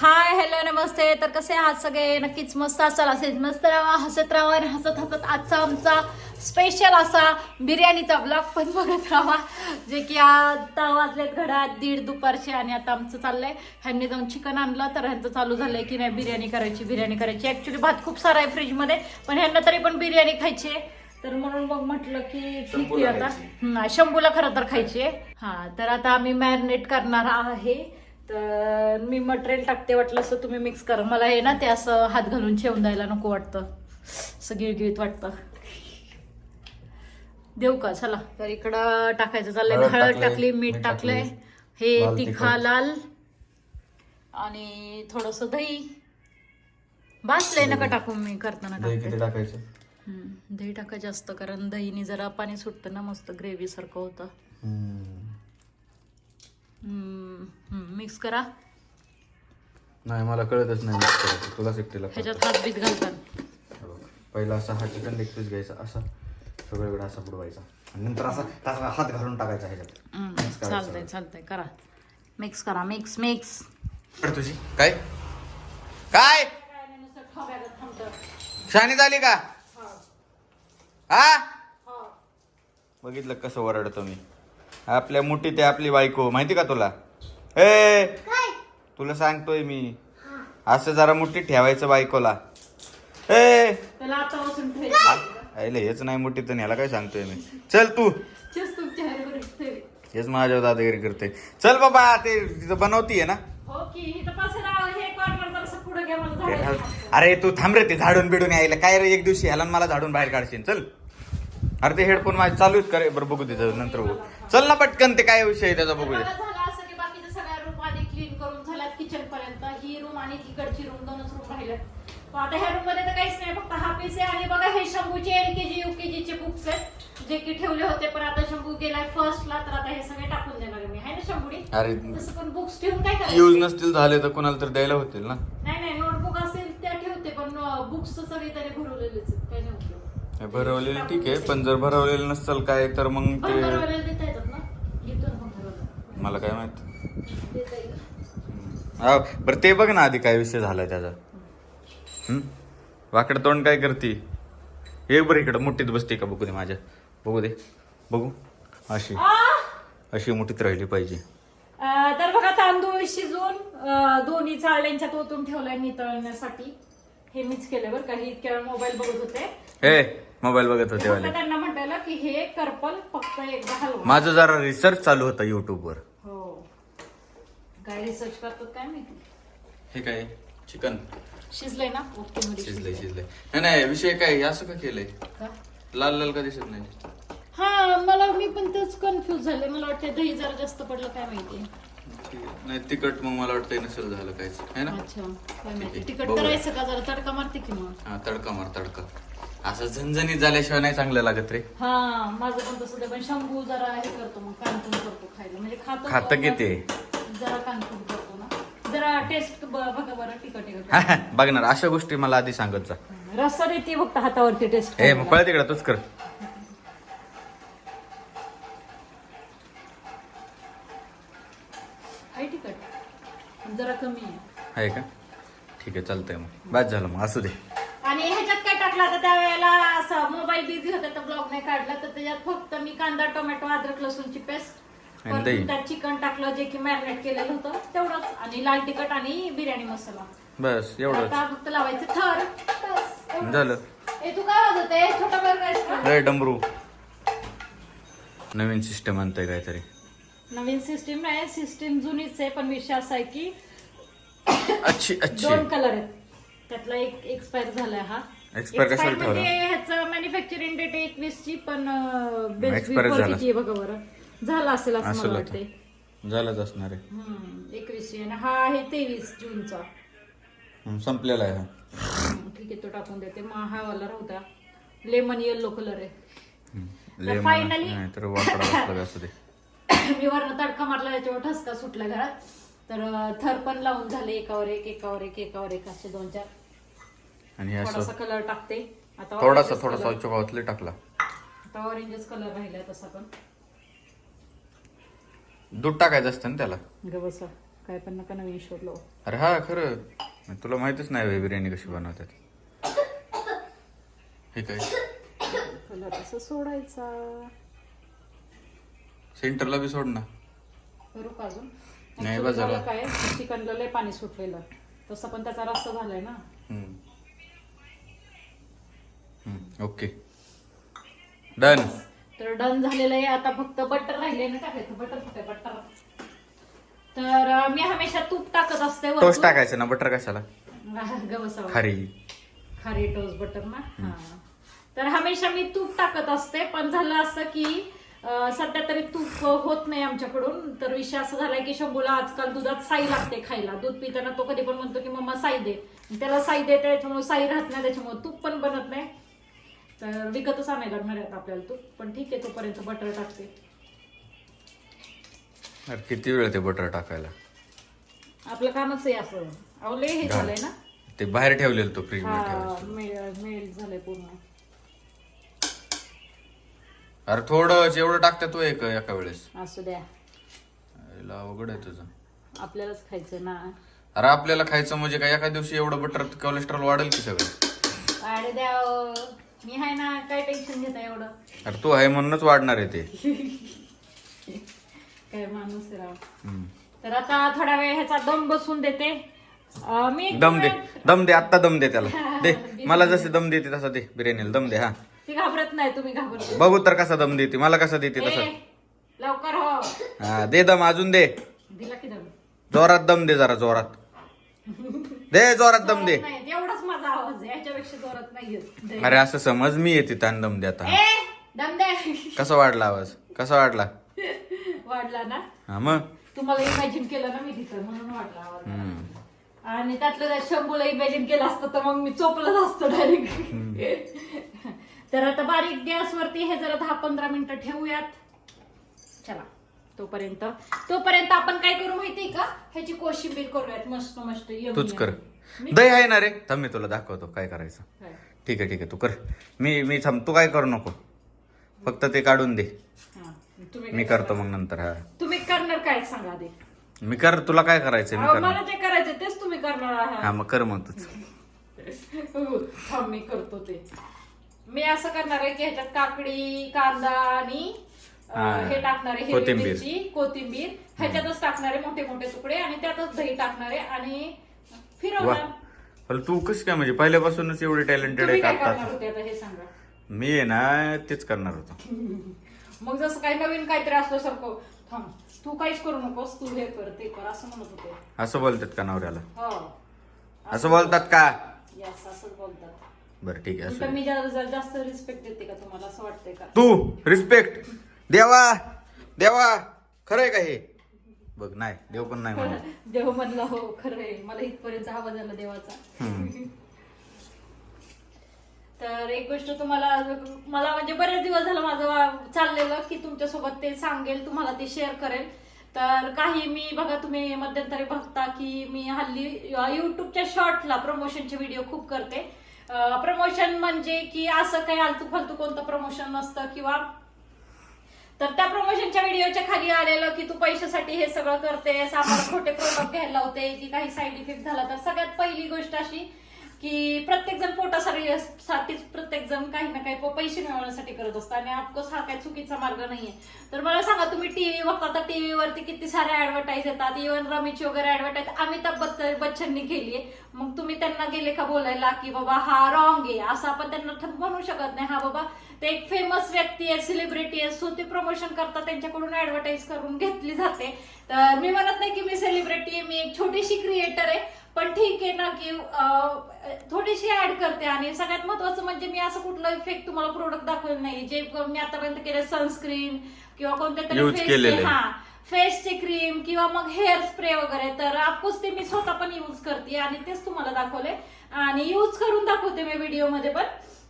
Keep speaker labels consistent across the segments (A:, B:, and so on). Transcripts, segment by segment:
A: Hi hello नमस्ते. तर कसे आहात सगळे? नक्कीच मस्त असाल. असेल मस्त राहा हसत राहा आणि हसत हसत आजचा आमचा स्पेशल असा बिर्याणीचा ब्लॉग पण बघत राहा. जे की आता वाजलेत घडात दीड दुपारचे आणि आता आमचं चाललंय. ह्यांनी जाऊन चिकन आणलं तर ह्यांचं चालू झालंय की नाही बिर्याणी करायची बिर्याणी करायची. ऍक्च्युली भात खूप सारा आहे फ्रीजमध्ये पण ह्यांना तरी पण बिर्याणी खायची आहे. तर म्हणून मग म्हटलं की ठीक आहे आता. शंभूला खरं तर खायची आहे. हा तर आता आम्ही मॅरिनेट करणार आहे. तर मी मटेरियल टाकते वाटलं असं तुम्ही मिक्स करा. मला हे ना ते असं हात घालून ठेवून द्यायला नको वाटतं. असं गिळगिळीत वाटतं. देऊ का? चला. तर इकडं टाकायचं चाललंय.
B: हळद
A: टाकली मीठ टाकलंय. हे तिखा. लाल. आणि थोडस दही. भाजलंय नका टाकू मी करताना
B: टाकायचं?
A: दही टाका जास्त कारण दहीने जरा पाणी सुटतं ना मस्त ग्रेव्ही सारखं होतं. मिक्स करा.
B: नाही मला कळतच नाही mix करायचं. तुला एकटीला.
A: ह्याच्यात हात बीत घालतात.
B: पहिला असा हा चिकन लेग पीस घ्यायचा असा. सगळीकडे असा बुडवायचा. आणि नंतर असा असा हात घालून टाकायचा ह्याच्यात. करायचं.
A: चालतंय चालतंय करा. मिक्स करा मिक्स मिक्स
B: कर तुझी. काय? काय? शानी झाली का? हा. बघितलं कसं ओरडतो मी. आपल्या मुठीत आहे आपली बायको माहिती का तुला? ए तुला सांगतोय मी. असं जरा मुठीत ठेवायचं बायकोला. ए!
A: त्याला आता बसून ठेवायचं.
B: आईले हेच नाही मुठीत तर ह्याला काय सांगतोय मी? चल तू. हेच माझ्यावर दादागिरी करते चल बाबा ते तिथं बनवतीये ना?
A: हो हे
B: ते अरे तू थांब रे ते झाडून बिडून यायला. काय रे एक दिवशी ह्याला मला झाडून बाहेर काढशील. चल. अरे ते हेडफोन माझे चालू आहेत करे बरं बघू दे नंतर बघू. चल ना पटकन ते काय विषय आहे त्याचा बघू दे.
A: मला झालं असं की बाकीच्या सगळ्या रूम आधी क्लीन करून झाल्यात किचन पर्यंत. ही रूम आणि तिकडची रूम दोनच रूम राहिल्यात आता ह्या रूममध्ये तर काहीच नाही फक्त हा पीस आहे. आणि बघा हे शंभूचे एल के जी युकेजी चे बुक्स आहेत जे की ठेवले होते. पण आता शंभू गेलाय फर्स्टला तर आता हे सगळे टाकून देणार आहे मी. आहे ना शंभूडी?
B: अरे
A: तसं पण बुक्स ठेवून काय
B: यूज
A: करायचं
B: नसतील झाले तर कोणाला तर द्यायला होतील ना?
A: नाही नाही नोटबुक असेल त्या ठेवते पण बुक्स सगळे त्याने भरवलेलेच आहेत. काही नाही उपयोग.
B: हे भरवलेलं ठीक आहे पण जर भरवलेलं नसेल काय तर मग ते मला काय माहीत. हा, बरं ते बघ ना आधी काय विषय झालाय त्याचा? वाकडं तोंड काय करते? एक बरं इकडं मुठीत बसते का बघू दे माझ्या. बघू दे. बघू. अशी. अशी मुठीत राहिली पाहिजे.
A: तर बघा तांदूळ शिजवून अं, दोन्ही चाळण्यांच्यात ओतून ठेवलाय नितळण्यासाठी. हे मीच केलं बरं काही इतक्या वेळ मोबाईल बघत होते.
B: हे मोबाईल बघत होते वाले.
A: फक्त त्यांना म्हटलेलं की हे करपल फक्त एकदा हलवा.
B: माझं जरा रिसर्च चालू होता युट्यूबवर
A: हो. काय रिसर्च करतात काय माहिती?
B: हे काय? चिकन.
A: शिजलंय ना? ओके मध्ये
B: शिजलंय शिजलंय. नाही नाही विषय काय असं का केलंय?
A: का?
B: लाल लाल का दिसत नाही?
A: हा मला मी पण तेच कन्फ्युज झाले. मला वाटतं दही जरा जास्त पडलं काय माहिती.
B: नाही तिकट मग मला वाटतं नसेल झालं काहीच. है ना?
A: अच्छा. काय माहिती
B: आहे.
A: तिकट
B: बघूया.
A: करायचं का जरा? तडका मारते की मग?
B: हा तडका मार तडका. असं झणझणीत झाल्याशिवाय नाही चांगलं लागत रे.
A: हा माझं पण तसं आहे. पण शंभू जरा हे करतो मग कानपून करतो खायला. म्हणजे खातो
B: खातं
A: तो,
B: किती?
A: पण जरा कानपून करतो ना. जरा टेस्ट बघा बरं तिखट तिखट
B: बघणार. अशा गोष्टी मला आधी सांगत जा.
A: रस्सा देते फक्त हातावरती टेस्ट
B: ए मग पळ तिकडे तूच कर.
A: आहे तिखट. जरा कमी आहे.
B: आहे का? ठीक आहे चालतंय मग. बाद झालं मग असू दे.
A: आणि ह्याच्यात काय टाकलं आता त्यावेळेला असं मोबाईल बिझी होता तर ब्लॉग नाही काढला तर त्याच्यात फक्त मी कांदा टोमॅटो अद्रक लसूणची पेस्ट
B: आणि दही.
A: त्यात चिकन टाकलं जे की मॅरिनेट केलेलं होतं तेवढंच. आणि लाल तिखट आणि बिर्याणी मसाला.
B: बस एवढंच.
A: आता फक्त लावायचं थर. बस, एवढं.
B: झालं.
A: ए तू काय वाजवते छोटा बर्गर आहेस का?
B: रे डमरू. नवीन सिस्टम आणतंय काहीतरी.
A: नवीन सिस्टीम नाही सिस्टीम जुनीच आहे पण विषय असा आहे की
B: अच्छी अच्छी.
A: दोन कलर आहेत. त्यातला एक एक्सपायर झालाय हा.
B: Expire कशाला
A: Expire
B: ठेवला?
A: म्हणजे ह्याचं मॅन्युफॅक्चरिंग डेट एकवीस ची पण बेस्ट
B: Expire झाला.
A: बघा बरं. झाला असेल असं मला
B: असेल
A: वाटते
B: झालंच असणार आहे.
A: एकवीस ची आणि हा आहे तेवीस जूनचा.
B: हम्म, संपलेला आहे हा.
A: हम्म, ठीक आहे तो टाकून देते. मग हा वाला द्या. लेमन येल्लो कलर आहे.
B: नाही तर असू दे.
A: मी वरनं तडका मारला याच्यावर ठसका सुटला घरात. तर थर पण लावून झाले एकावर एक एकावर एक एकावर एक असे दोन चार.
B: आणि हे
A: थोडासा
B: असं
A: कलर टाकते. आता
B: थोडासा थोडासा
A: color-
B: चोकावतले टाकला.
A: आता ऑरेंजच कलर राहिलाय तसा पण.
B: दूध टाकायचं असतं ना त्याला?
A: ग बसा काय पण नका नवीन शोधलो.
B: अरे हा खरं. तुला माहितच नाही बिर्याणी कशी बनवतात. हे काय?
A: कलर असं सोडायचा.
B: सेंटरला बी सोड ना
A: करू का अजून?
B: नाही, बस झालं.
A: काय? चिकनला लय पाणी सुटलेलं. तसं पण त्याचा रस्ता झालाय ना.
B: ओके. डन.
A: तर डन झालेलं आहे. आता फक्त बटर राहिले ना टाकायचं बटर कुठे बटर. तर अं, मी हमेशा तूप टाकत असते वरतून.
B: टोस्ट टाकायचं ना बटर कशाला?
A: ग बसावं.
B: खारी.
A: खारी टोस्ट बटर ना? हा. तर हमेशा मी तूप टाकत असते. पण झालं असं की सध्या तरी तूप होत नाही आमच्याकडून. तर विषय असं झालाय की शंभूला आजकाल दुधात साई लागते खायला. दूध पिताना तो कधी पण म्हणतो की मम्मा साई दे. त्याला साई देते त्याच्यामुळे साई राहत नाही त्याच्यामुळे तूप पण बनत नाही. तर विकतच आणायला लागणार आहेत आपल्याला तूप. पण ठीक आहे तोपर्यंत बटर टाकते.
B: अरे किती वेळ ते बटर टाकायला?
A: आपलं कामच आहे असं. अहो लय हे झालंय ना?
B: ते बाहेर ठेवलेलं तो फ्रीजमध्ये
A: हा
B: ठेवायचं.
A: मेल मेल झालंय पूर्ण.
B: अरे थोडं एवढं टाकते तू एक एका वेळेस.
A: असू द्या.
B: याला अवघड आहे तुझं.
A: आपल्यालाच खायचं ना.
B: अरे आपल्याला खायचं म्हणजे काय? एका दिवशी एवढं बटर कोलेस्ट्रॉल वाढेल की सगळं?
A: अरे द्या मी आहे ना काय टेन्शन घेता एवढं?
B: अरे तू आहे म्हणूनच वाढणार आहे ते.
A: काय माणूस आहे राव.
B: हम्म.
A: तर आता थोडा वेळ ह्याचा दम बसून देते. अं, मी
B: दम दे. दम दे. आत्ता दम दे त्याला. दे. मला जसे दम देते तसा दे. बिर्याणीला दम दे हा.
A: ती घाबरत नाही तुम्ही घाबरते
B: बघू तर कसा दम देते मला कसा देते
A: ए,
B: तसा
A: लवकर हो.
B: हा दे दम अजून दे.
A: दिला की दम.
B: जोरात दम दे जरा जोरात. दे जोरात दम दे.
A: नाही एवढाच माझा आवाज आहे याच्यापेक्षा जोरात नाही येत. दे.
B: अरे असं समज मी येते ताण दम दे आता.
A: ए दम दे.
B: कसा वाढला आवाज? कसा वाढला?
A: वाढला ना?
B: हा मग?
A: तुम्हाला इमॅजिन केलं ना मी तिथं म्हणून वाटला आवाज.
B: हम्म.
A: आणि त्यातलं त्या शंभूला इमॅजिन केलं असतं तर मग मी चोपलंच असतं डायरेक्ट तर आता बारीक गॅसवरती हे जरा दहा पंधरा मिनिटं ठेवूयात. चला तोपर्यंत. तोपर्यंत आपण काय करू माहितीये का? ह्याची कोशिंबीर करूयात. मस्त मस्त
B: तूच कर. दही आहे ना रे? थांब मी तुला दाखवतो काय करायचं.
A: काय?
B: ठीक आहे ठीक आहे तू कर. मी मी थांब तू काय करू नको. फक्त ते काढून दे.
A: हा, तुम्ही
B: मी करतो मग नंतर हा.
A: तुम्ही करणार काय सांगा आधी?
B: मी कर तुला काय करायचंय मी करणार.
A: मला जे करायचं तेच तुम्ही करणार आहात.
B: हा मग कर मग तूच.
A: हो, थांब मी करतो ते. मी असं करणार आहे की ह्याच्यात काकडी कांदा आणि अं,
B: हा.
A: टाकणार आहे हिरवी
B: कोथिंबीर.
A: मिरची कोथिंबीर. ह्याच्यातच टाकणार आहे मोठे मोठे तुकडे आणि त्यातच दही टाकणार आहे आणि
B: वा
A: फिरवणार
B: तू कस काय म्हणजे पहिल्यापासूनच एवढे टॅलेंटेड
A: तुम्ही
B: आहे
A: काय करणार होते आता हे सांगा.
B: मी आहे ना तेच करणार होतो.
A: मग जसं काही नवीन काहीतरी असलं सारखं थांब तू काहीच करू नकोस तू हे कर ते कर असं म्हणत होते.
B: असं बोलतात का नवऱ्याला?
A: हो.
B: असं बोलतात का?
A: यस असंच बोलतात.
B: बरं ठीक आहे
A: मी जा- जा- जास्त रिस्पेक्ट देते का तुम्हाला असं वाटतंय का?
B: तू रिस्पेक्ट देवा देवा खरंय का हे? बघ नाही देव पण नाही म्हणत.
A: देव म्हणला हो खरं आहे मला इथपर्यंत आवाज आला देवाचा. तर एक गोष्ट तुम्हाला मला म्हणजे बरेच दिवस झालं माझं वा- चाललेलं की तुमच्यासोबत ते सांगेल तुम्हाला ते शेअर करेल. तर काही मी बघा तुम्ही मध्यंतरी बघता की मी हल्ली युट्यूबच्या शॉर्टला प्रमोशनचे व्हिडिओ खूप करते. प्रमोशन म्हणजे की असं काही आलतू फालतू कोणतं प्रमोशन नसतं किंवा तर त्या प्रमोशनच्या व्हिडिओच्या खाली आलेलं की तू पैशासाठी हे सगळं करतेस आम्हाला खोटे प्रोडक्ट घ्यायला लावते की काही साईड इफेक्ट झाला तर सगळ्यात पहिली गोष्ट अशी की प्रत्येक जण पोटासाठी साठीच प्रत्येक जण काही ना काही प- पैसे मिळवण्यासाठी करत असतं. आणि ऑफकोर्स हा काही चुकीचा मार्ग नाहीये. तर मला सांगा तुम्ही टीव्ही बघता तर टीव्हीवरती किती सारे ऍडव्हर्टाईज येतात? इव्हन रमेश वगैरे ऍडव्हर्टाईज अमिताभ बच्चन बच्चननी केली मग तुम्ही त्यांना गेले का बोलायला की बाबा हा रॉंग आहे? असं आपण त्यांना म्हणू शकत नाही. हा बाबा ते एक फेमस व्यक्ती आहे सेलिब्रिटी आहे सो ते प्रमोशन करतात त्यांच्याकडून ऍडव्हर्टाईज करून घेतली जाते. तर मी म्हणत नाही की मी सेलिब्रिटी आहे मी एक छोटीशी क्रिएटर आहे. पण ठीक आहे ना की थोडीशी ऍड करते आणि सगळ्यात महत्वाचं म्हणजे मी असं कुठलं इफेक्ट तुम्हाला प्रोडक्ट दाखवलं नाही जे मी आतापर्यंत केले सनस्क्रीन किंवा कोणत्या तरी. हा फेसचे क्रीम किंवा मग हेअर स्प्रे वगैरे तर ऑफकोर्स ते मी स्वतः पण यूज करते आणि तेच तुम्हाला दाखवले आणि यूज करून दाखवते मी व्हिडिओमध्ये पण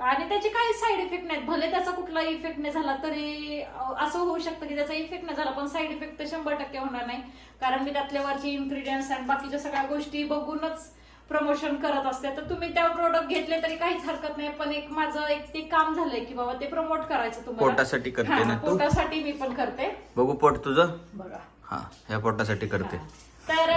A: आणि त्याचे काही साईड इफेक्ट नाहीत. भले त्याचा कुठला इफेक्ट नाही झाला तरी असं होऊ शकतं की त्याचा इफेक्ट नाही झाला पण साईड इफेक्ट तर शंभर टक्के होणार नाही. कारण मी त्यातल्या वरचे इन्ग्रेडियंट्स आणि बाकीच्या सगळ्या गोष्टी बघूनच प्रमोशन करत असते. तर तुम्ही त्या प्रोडक्ट घेतले तरी काहीच हरकत नाही. पण एक माझं एक ते काम झालंय की बाबा ते प्रमोट करायचं तुम्हाला.
B: पोटासाठी करते ना तू?
A: पोटासाठी मी पण करते.
B: बघू पोट तुझं?
A: बघा.
B: हा ह्या पोटासाठी करते.
A: तर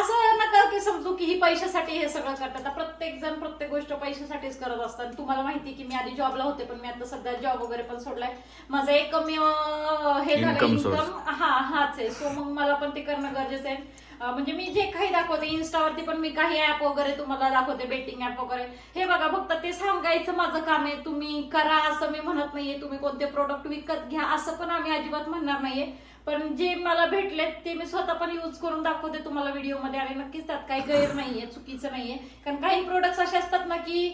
A: असं नका की समजू की ही पैशासाठी हे सगळं करतात. प्रत्येक जण प्रत्येक गोष्ट पैशासाठीच करत असतात. तुम्हाला माहिती की मी आधी जॉबला होते पण मी आता सध्या जॉब वगैरे पण सोडलाय. माझं एक कमी हे झालं. इन्कम हा हाच आहे. सो मग मला पण ते करणं गरजेचं आहे. म्हणजे मी जे काही दाखवते इन्स्टावरती पण मी काही ऍप वगैरे तुम्हाला दाखवते बेटिंग ऍप वगैरे. हे बघा फक्त ते सांगायचं माझं काम आहे. तुम्ही करा असं मी म्हणत नाहीये. तुम्ही कोणते प्रोडक्ट विकत घ्या असं पण आम्ही अजिबात म्हणणार नाहीये. पण जे मला भेटलेत ते मी स्वतः पण यूज करून दाखवते तुम्हाला व्हिडिओमध्ये आणि नक्कीच त्यात काही गैर नाहीये चुकीचं नाहीये. कारण काही प्रोडक्ट्स असे असतात ना की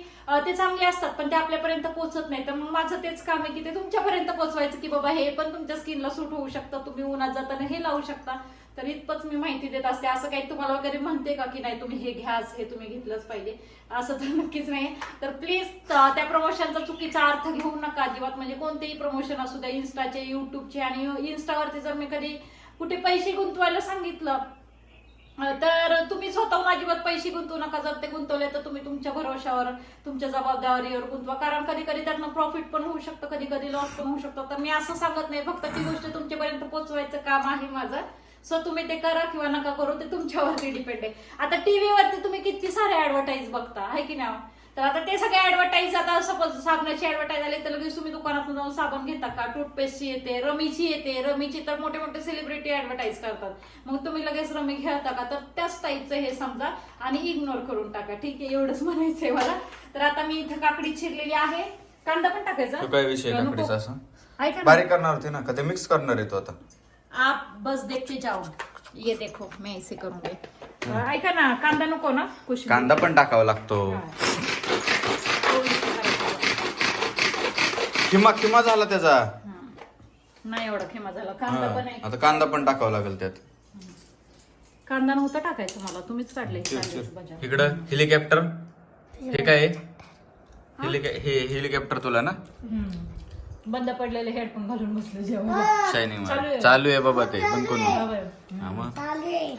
A: ते चांगले असतात पण ते आपल्यापर्यंत पोहोचत नाही. तर मग माझं तेच काम आहे की ते तुमच्यापर्यंत पोहोचवायचं की बाबा हे पण तुमच्या स्किनला सूट होऊ शकतं तुम्ही उन्हात जाताना हे लावू शकता. तर इतपंच मी माहिती देत असते असं काही तुम्हाला वगैरे म्हणते का की नाही तुम्ही हे घ्याच हे तुम्ही घेतलंच पाहिजे? असं तर नक्कीच नाही. तर प्लीज त्या प्रमोशनचा चुकीचा अर्थ घेऊ नका अजिबात. म्हणजे कोणतेही प्रमोशन असू द्या इन्स्टाचे युट्यूबचे आणि इन्स्टावरती जर मी कधी कुठे पैसे गुंतवायला सांगितलं तर तुम्ही स्वतःहून अजिबात पैसे गुंतवू नका. जर ते गुंतवले तर तुम्ही तुमच्या भरोशावर तुमच्या जबाबदारीवर गुंतवा. कारण कधी कधी त्यातनं प्रॉफिट पण होऊ शकतं कधी कधी लॉस पण होऊ शकतं. तर मी असं सांगत नाही. फक्त ती गोष्ट तुमच्यापर्यंत पोहोचवायचं काम आहे माझं. सो तुम्ही ते करा किंवा नका करू ते तुमच्यावरती डिपेंड आहे. आता टीव्हीवरती तुम्ही किती सारे ऍडव्हर्टाईज बघता आहे की नाही? तर आता ते सगळे ऍडव्हर्टाईज आता सपोज साबणाची ऍडव्हर्टाईज आली तर लगेच तुम्ही दुकानातून जाऊन साबण घेता का? टूथपेस्टची येते रमीची येते रमीची तर मोठे मोठे सेलिब्रिटी ऍडव्हर्टाईज करतात. मग तुम्ही लगेच रमी घेता का? तर त्याच टाईपचं हे समजा आणि इग्नोर करून टाका. ठीक आहे एवढंच म्हणायचंय मला. तर आता मी इथं काकडी चिरलेली आहे. कांदा पण टाकायचा?
B: तो काय विषय. काकडीचा असा? बारीक करणार होते ना का? ते मिक्स करणार आहे तो आता.
A: आप बस देखते जाओ। ये देखो मैं ऐसे करूंगी। ऐका ना कांदा नको ना? कुछ
B: कांदा पण टाकावा लागतो. किमा किमा झाला त्याचा.
A: नाही एवढा खेमा झाला. कांदा पण आहे.
B: आता कांदा पण टाकावा लागेल त्यात.
A: कांदा नव्हता टाकायचं मला. तुम्हीच काढले कांद्याचं.
B: इकडं हेलिकॉप्टर. हे काय आहे? हेलिकॉ- हे हेलिकॉप्टर तुला ना?
A: हम्म. बंद पडलेले हेडफोन घालून बसलो जेव्हा
B: शायनिंग
A: चालू आहे.
B: चालू आहे बाबा ते पण कोण हा मग.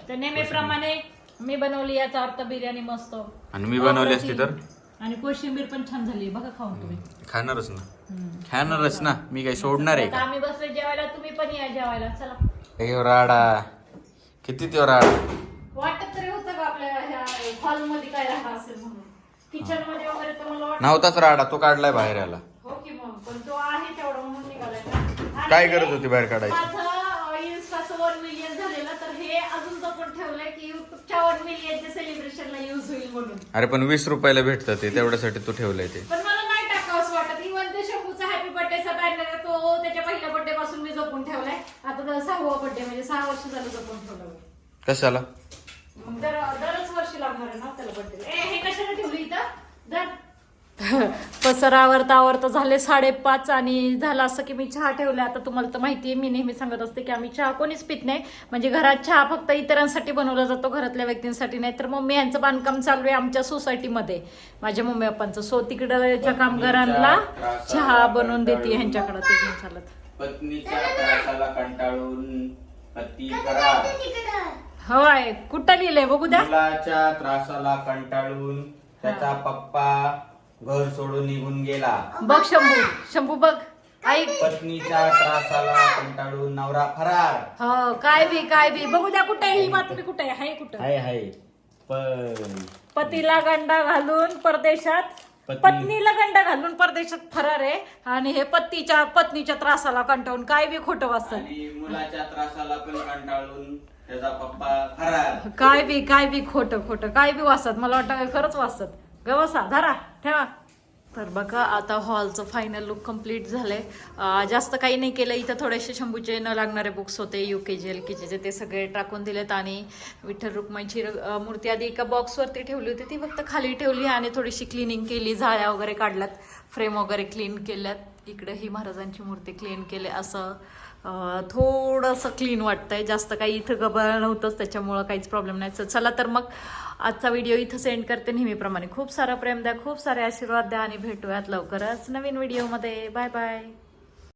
A: तर नेहमीप्रमाणे मी बनवली याचा अर्थ बिर्याणी मस्त.
B: आणि मी बनवली असती तर?
A: आणि कोशिंबीर पण छान झाली. बघा खाऊन तुम्ही.
B: खाणारच ना. खाणारच ना. मी काही सोडणार आहे
A: आता
B: का?
A: आम्ही बसलो जेवायला. तुम्ही पण या जेवायला. चला.
B: राडा. किती त्यो राडा?
A: वाटत तरी होतं का आपल्या ह्या हॉलमध्ये काय राहणार असेल म्हणून? किचनमध्ये वगैरे तर मला वाटत
B: नव्हताच राडा. तो काढलाय बाहेर याला
A: हो की मग पण तो आहे तेवढा म्हणून निघालाय ना. आणि
B: काय गरज होती बाहेर काढायची?
A: माझं इन्स्टाचं वन मिलियन झालेलं तर हे अजून जपून ठेवलंय की युट्यूबच्या वन मिलियनच्या सेलिब्रेशनला युज होईल म्हणून.
B: अरे पण वीस रुपयाला भेटतं ते तेवढ्यासाठी तू ठेवलंय ते.
A: पण मला नाही वाटत. इव्हन ते शंभूचा हॅपी बर्थडेचा बॅनर आहे तो त्याच्या पहिल्या बर्थडे पासून मी जपून ठेवलाय. आता तर सहावा बर्थडे म्हणजे सहा वर्ष झालं जपून ठेवलं
B: कशाला?
A: मग दर दरच वर्षी लागणार आहे ना त्याला बर्थडे ए हे कशाला ठेवली इथं? दर पसरा आवरता आवरता झाले साडेपाच आणि झालं असं की मी चहा ठेवला. आता तुम्हाला तर माहिती आहे मी नेहमी सांगत असते की आम्ही चहा कोणीच पित नाही. म्हणजे घरात चहा फक्त इतरांसाठी बनवला जातो घरातल्या व्यक्तींसाठी नाही. तर मम्मी यांचं बांधकाम चालू आहे आमच्या सोसायटीमध्ये. माझ्या मम्मी पप्पांचं. सो तिकडच्या कामगारांना चहा बनवून देते ह्यांच्याकडे ते घेऊन चालत.
B: पत्नीच्या त्रासाला कंटाळून पती फरार.
A: होय कुठं लिहिलंय बघू द्या.
B: मुलाच्या त्रासाला कंटाळून त्याचा पप्पा घर सोडून निघून गेला.
A: बघ शंभू शंभू बघ. ऐक
B: पत्नीच्या त्रासाला कंटाळून नवरा फरार.
A: हो काय बी काय बी. बघू द्या कुठे ही बातमी कुठे आहे? हाय कुठं?
B: हाय हाय. पण
A: पतीला गंडा घालून परदेशात.
B: पत्नी-
A: पत्नीला गंडा घालून परदेशात फरार आहे. आणि हे पत्नीच्या पत्नीच्या त्रासाला कंटाळून काय बी खोटं वाचत.
B: आणि मुलाच्या त्रासाला पण कंटाळून त्याचा पप्पा फरार.
A: काय बी काय बी खोटं खोटं. काय बी वाचत मला वाटतं खरंच वाचत गवसा धरा. ठेवा तर बघा आता हॉलचं फायनल लुक कंप्लीट झालंय. आहे जास्त काही नाही केलं. इथं थोडेसे शंभूचे न लागणारे बुक्स होते यू के जी एल के जीचे ते सगळे टाकून दिलेत आणि विठ्ठल रुक्माईची मूर्ती आधी एका बॉक्सवरती ठेवली होती. ती फक्त खाली ठेवली आणि थोडीशी क्लिनिंग केली. झाळ्या वगैरे काढल्यात. फ्रेम वगैरे क्लीन केल्यात. इकडे ही महाराजांची मूर्ती क्लीन केली. असं थोडंसं क्लीन वाटतंय. जास्त काही इथं गबळ नव्हतंच. त्याच्यामुळं काहीच प्रॉब्लेम नाही. तर चला तर मग आजचा व्हिडिओ इथं सेंड करते. नेहमीप्रमाणे खूप सारा प्रेम द्या खूप सारे आशीर्वाद द्या आणि भेटूयात लवकरच नवीन व्हिडिओमध्ये बाय बाय